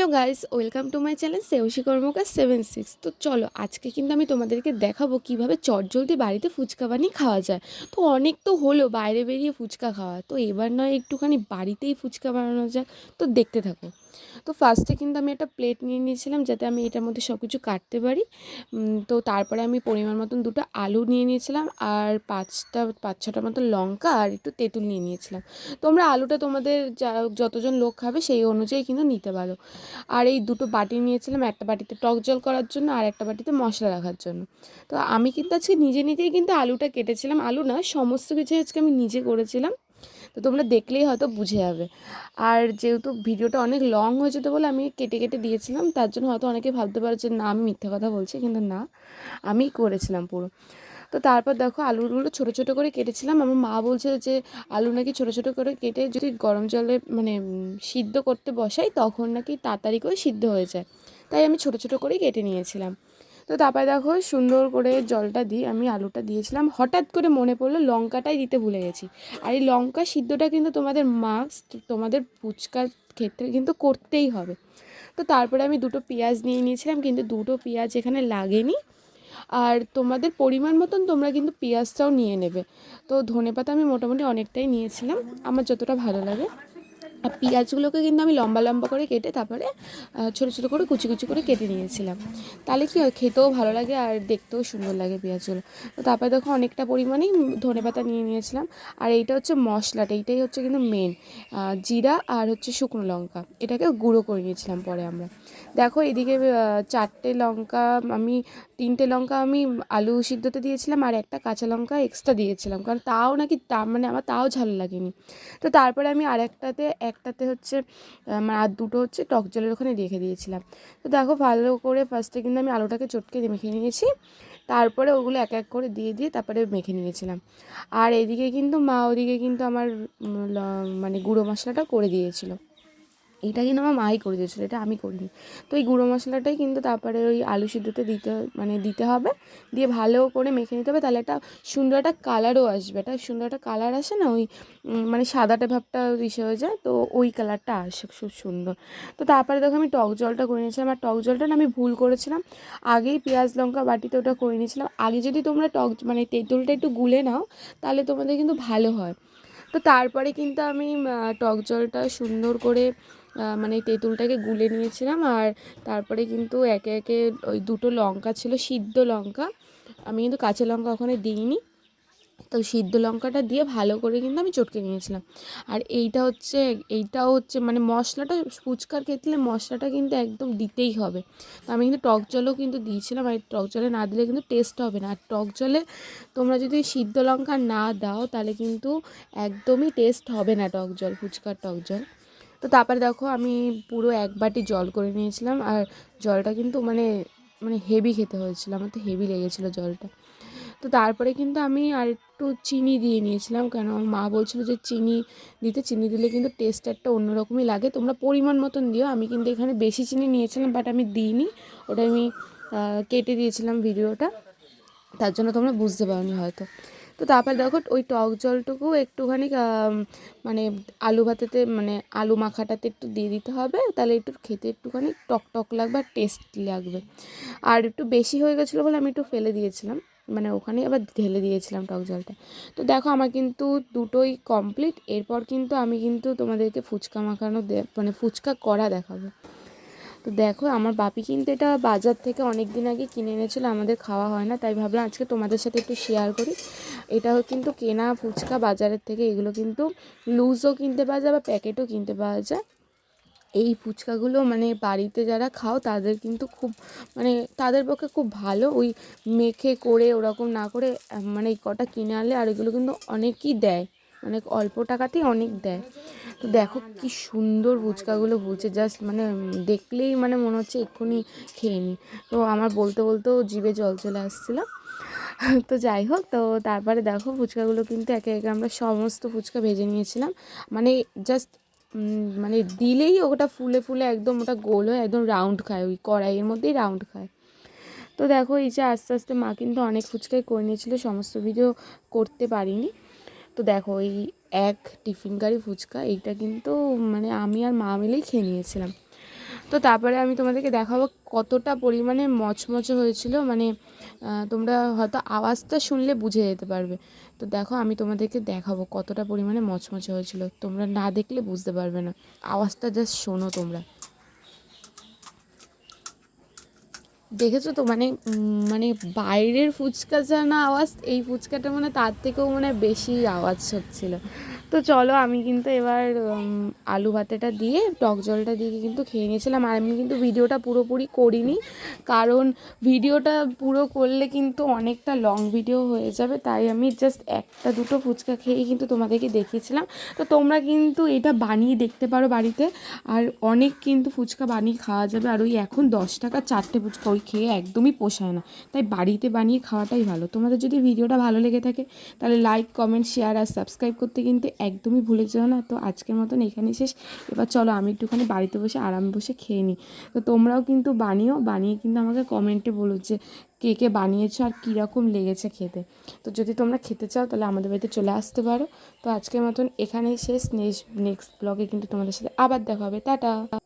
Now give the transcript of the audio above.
Hello guys, welcome to my channel Seushi Karmakar seven six. তো চলো, আজকে কিন্তু আমি তোমাদেরকে দেখাবো কীভাবে চটজলদি বাড়িতে ফুচকা বানিয়ে খাওয়া যায়। তো অনেক তো হলো, বাইরে বেরিয়ে ফুচকা খাওয়া। তো এবার নয় একটুখানি বাড়িতেই ফুচকা বানানো যায়। তো দেখতে থাকো। তো ফার্স্টে কিন্তু আমি একটা প্লেট নিয়ে নিয়েছিলাম যাতে আমি এটার মধ্যে সব কিছু কাটতে পারি। তো তারপরে আমি পরিমাণ মতন দুটো আলু নিয়ে নিয়েছিলাম আর পাঁচটা, পাঁচ ছটা মতো লঙ্কা আর একটু তেঁতুল নিয়ে নিয়েছিলাম। তোমরা আলুটা তোমাদের যতজন লোক খাবে সেই অনুযায়ী কিন্তু নিতে পারো। আর এই দুটো বাটি নিয়েছিলাম, একটা বাটিতে টক জল করার জন্য আর একটা বাটিতে মশলা রাখার জন্য। তো আমি কিন্তু আজকে নিজে নিজেই কিন্তু আলুটা কেটেছিলাম। আলু না, সমস্ত কিছু আজকে আমি নিজে করেছিলাম। তো তোমরা দেখলেই হয়তো বুঝে যাবে। আর যেহেতু ভিডিওটা অনেক লং হয়ে যেত বলে আমি কেটে কেটে দিয়েছিলাম, তার জন্য হয়তো অনেকে ভাবতে পারে যে না, আমি মিথ্যা কথা বলছি, কিন্তু না, আমি করেছিলাম পুরো। তো তারপর দেখো আলুগুলো ছোটো ছোটো করে কেটেছিলাম। আমার মা বলছে যে আলু নাকি ছোটো ছোটো করে কেটে যদি গরম জলে মানে সিদ্ধ করতে বসাই, তখন নাকি তাড়াতাড়ি করে সিদ্ধ হয়ে যায়। তাই আমি ছোটো ছোটো করেই কেটে নিয়েছিলাম। তো তারপরে দেখো সুন্দর করে জলটা দিয়ে আমি আলুটা দিয়েছিলাম। হঠাৎ করে মনে পড়ল লঙ্কাটাই দিতে ভুলে গেছি। আর এই লঙ্কা সিদ্ধটা কিন্তু তোমাদের মাস্ট তোমাদের ফুচকার ক্ষেত্রে কিন্তু করতেই হবে। তো তারপরে আমি দুটো পেঁয়াজ নিয়ে নিয়েছিলাম, কিন্তু দুটো পেঁয়াজ এখানে লাগেনি। আর তোমাদের পরিমাণ মতন তোমরা কিন্তু পেঁয়াজটাও নিয়ে নেবে। তো ধনেপাতা আমি মোটামুটি অনেকটাই নিয়েছিলাম। আমার যতটা ভালো লাগে। আর পেঁয়াজগুলোকে কিন্তু আমি লম্বা লম্বা করে কেটে তারপরে ছোটো ছোটো করে কুচি কুচি করে কেটে নিয়েছিলাম। তাহলে কি হয়, খেতেও ভালো লাগে আর দেখতেও সুন্দর লাগে পেঁয়াজগুলো। তো তারপরে দেখো অনেকটা পরিমাণেই ধনেপাতা নিয়ে নিয়েছিলাম। আর এইটা হচ্ছে মশলাটা, এইটাই হচ্ছে কিন্তু মেন জিরা আর হচ্ছে শুকনো লঙ্কা। এটাকে গুঁড়ো করে নিয়েছিলাম পরে আমরা। দেখো এদিকে চারটে লঙ্কা আমি, তিনটে লঙ্কা আমি আলু সিদ্ধতে দিয়েছিলাম আর একটা কাঁচা লঙ্কা এক্সট্রা দিয়েছিলাম। কারণ তাও নাকি তা মানে আমার তাও ঝাল লাগেনি। তো তারপরে আমি আরেকটাতে একটাতে হচ্ছে আমার আর দুটো হচ্ছে টক জলের ওখানে রেখে দিয়েছিলাম। তো দেখো ভালো করে ফার্স্টে কিন্তু আমি আলুটাকে চটকে মেখে নিয়েছি। তারপরে ওগুলো এক এক করে দিয়ে দিয়ে তারপরে মেখে নিয়েছিলাম। আর এদিকে কিন্তু মা ওদিকে কিন্তু আমার মানে গুঁড়ো মশলাটা করে দিয়েছিল। এটা কিন্তু আমার মাই করে দিয়েছিলো, এটা আমি করিনি। তো এই গুঁড়ো মশলাটাই কিন্তু তারপরে ওই আলু সিদ্ধতে দিতে মানে দিতে হবে। দিয়ে ভালো করে মেখে নিতে হবে, তাহলে একটা সুন্দর একটা কালারও আসবে। একটা সুন্দর একটা কালার আসে না, ওই মানে সাদাটে ভাবটা ইসে হয়ে যায়, তো ওই কালারটা আসে খুব সুন্দর। তো তারপরে দেখো আমি টক জলটা করে নিয়েছিলাম, আর টক জলটা না আমি ভুল করেছিলাম। আগেই পেঁয়াজ লঙ্কা বাটিতে ওটা করে নিয়েছিলাম। আগে যদি তোমরা টক মানে তেঁতুলটা একটু গুলে নাও, তাহলে তোমাদের কিন্তু ভালো হয়। তো তারপরে কিন্তু আমি টক জলটা সুন্দর করে মানে তেঁতুলটাকে গুলে নিয়েছিলাম আর তারপরে কিন্তু একে একে ওই দুটো লঙ্কা ছিল, সিদ্ধ লঙ্কা। আমি কিন্তু কাঁচা লঙ্কা ওখানে দিইনি। তো সিদ্ধ লঙ্কাটা দিয়ে ভালো করে কিন্তু আমি চটকে নিয়েছিলাম। আর এইটা হচ্ছে, এইটাও হচ্ছে মানে মশলাটা, ফুচকার ক্ষেত্রে মশলাটা কিন্তু একদম দিতেই হবে। তো আমি কিন্তু টক জলও কিন্তু দিয়েছিলাম, আর টক জলে না দিলে কিন্তু টেস্ট হবে না। আর টক জলে তোমরা যদি সিদ্ধ লঙ্কা না দাও, তাহলে কিন্তু একদমই টেস্ট হবে না টক জল, ফুচকার টক জল। তো তারপরে দেখো আমি পুরো এক বাটি জল করে নিয়েছিলাম আর জলটা কিন্তু মানে মানে হেভি খেতে হয়েছিল। আমার তো হেভি লেগেছিলো জলটা। তো তারপরে কিন্তু আমি আর একটু চিনি দিয়ে নিয়েছিলাম কেন মা বলছিল যে চিনি দিতে, চিনি দিলে কিন্তু টেস্ট একটা অন্যরকমই লাগে। তোমরা পরিমাণ মতন দিও। আমি কিন্তু এখানে বেশি চিনি নিয়েছিলাম বাট আমি দিইনি। ওটা আমি কেটে দিয়েছিলাম ভিডিওটা তার জন্য তোমরা বুঝতে পারোনি হয়তো। তো তারপর দেখো ওই টক জলটুকু একটুখানি মানে আলু ভাতেতে মানে আলু মাখাটাতে একটু দিয়ে দিতে হবে। তাহলে একটু খেতে একটুখানি টক টক লাগবে আর টেস্ট লাগবে। আর একটু বেশি হয়ে গেছিল বলে আমি একটু ফেলে দিয়েছিলাম। মানে ওখানে আবার ঢেলে দিয়েছিলাম টক জলটা। তো দেখো আমার কিন্তু দুটোই কমপ্লিট এরপর কিন্তু আমি কিন্তু তোমাদেরকে ফুচকা মাখানো মানে ফুচকা করা দেখাবো। তো দেখো, আমার বাপি কিন্তু এটা বাজার থেকে অনেক দিন আগে কিনে এনেছিল, আমাদের খাওয়া হয় না, তাই ভাবলাম আজকে তোমাদের সাথে একটু শেয়ার করি। এটা কিন্তু কেনা ফুচকা বাজারের থেকে, এগুলো কিন্তু লুজও কিনতে পাওয়া যায় বা প্যাকেটও কিনতে পাওয়া যায়। এই ফুচকাগুলো মানে বাড়িতে যারা খাও, তাদের কিন্তু খুব মানে তাদের পক্ষে খুব ভালো, ওই মেখে করে, ওরকম না করে মানে এই কটা কিনে আনলে আর এগুলো কিন্তু অনেকই দেয়, অনেক অল্প টাকাতেই অনেক দেয়। তো দেখো কি সুন্দর ফুচকাগুলো বলছে জাস্ট মানে দেখলেই মানে মনে হচ্ছে এক্ষুনি খেয়ে নিই তো আমার বলতে বলতেও জিভে জল চলে আসছিল। তো যাই হোক, তো তারপরে দেখো ফুচকাগুলো কিন্তু একে একে আমরা সমস্ত ফুচকা ভেজে নিয়েছিলাম। মানে জাস্ট মানে দিলেই ওটা ফুলে ফুলে একদম ওটা গোল হয়ে, একদম রাউন্ড খায়, ওই কড়াইয়ের মধ্যেই রাউন্ড খায়। তো দেখো এই যে আস্তে আস্তে মা কিন্তু অনেক ফুচকাই করে নিয়েছিল, সমস্ত ভিডিও করতে পারিনি। তো দেখো এই এক টিফিন কারি ফুচকা, এইটা কিন্তু মানে আমি আর মা মিলেই খেয়ে নিয়েছিলাম। তো তারপরে আমি তোমাদেরকে দেখাবো কতটা পরিমাণে মচমচে হয়েছিল মানে তোমরা হয়তো আওয়াজটা শুনলে বুঝে যেতে পারবে। তো দেখো, আমি তোমাদেরকে দেখাবো কতটা পরিমাণে মচমচে হয়েছিল, তোমরা না দেখলে বুঝতে পারবে না। আওয়াজটা জাস্ট শোনো তোমরা। দেখেছ তো? মানে মানে বাইরের ফুচকা যা না আওয়াজ, এই ফুচকাটা মানে তার থেকেও মানে বেশি আওয়াজ হচ্ছিল। তো চলো আমি কিন্তু এবার আলু ভাতেটা দিয়ে, টক জলটা দিয়ে কিন্তু খেয়ে নিয়েছিলাম। আর আমি কিন্তু ভিডিওটা পুরোপুরি করিনি, কারণ ভিডিওটা পুরো করলে কিন্তু অনেকটা লং ভিডিও হয়ে যাবে। তাই আমি জাস্ট একটা দুটো ফুচকা খেয়ে কিন্তু তোমাদেরকে দেখিয়েছিলাম। তো তোমরা কিন্তু এটা বানিয়ে দেখতে পারো বাড়িতে। আর অনেক কিন্তু ফুচকা বানিয়ে খাওয়া যাবে। আর ওই এখন দশ টাকা চারটে ফুচকা ওই খেয়ে একদমই পোষায় না। তাই বাড়িতে বানিয়ে খাওয়াটাই ভালো। তোমাদের যদি ভিডিওটা ভালো লেগে থাকে, তাহলে লাইক কমেন্ট শেয়ার আর সাবস্ক্রাইব করতে কিন্তু একদমই ভুলে যেও না। তো আজকের মতন এখানে শেষ। এবার চলো আমি একটুখানি বাড়িতে বসে আরাম বসে খেয়ে নিই। তো তোমরাও কিন্তু বানিও, বানিয়ে কিন্তু আমাকে কমেন্টে বলো যে কে কে বানিয়েছো আর কীরকম লেগেছে খেতে। তো যদি তোমরা খেতে চাও তাহলে আমাদের বাড়িতে চলে আসতে পারো। তো আজকের মতন এখানেই শেষ। নেক্সট নেক্সট ব্লগে কিন্তু তোমাদের সাথে আবার দেখা হবে। টাটা!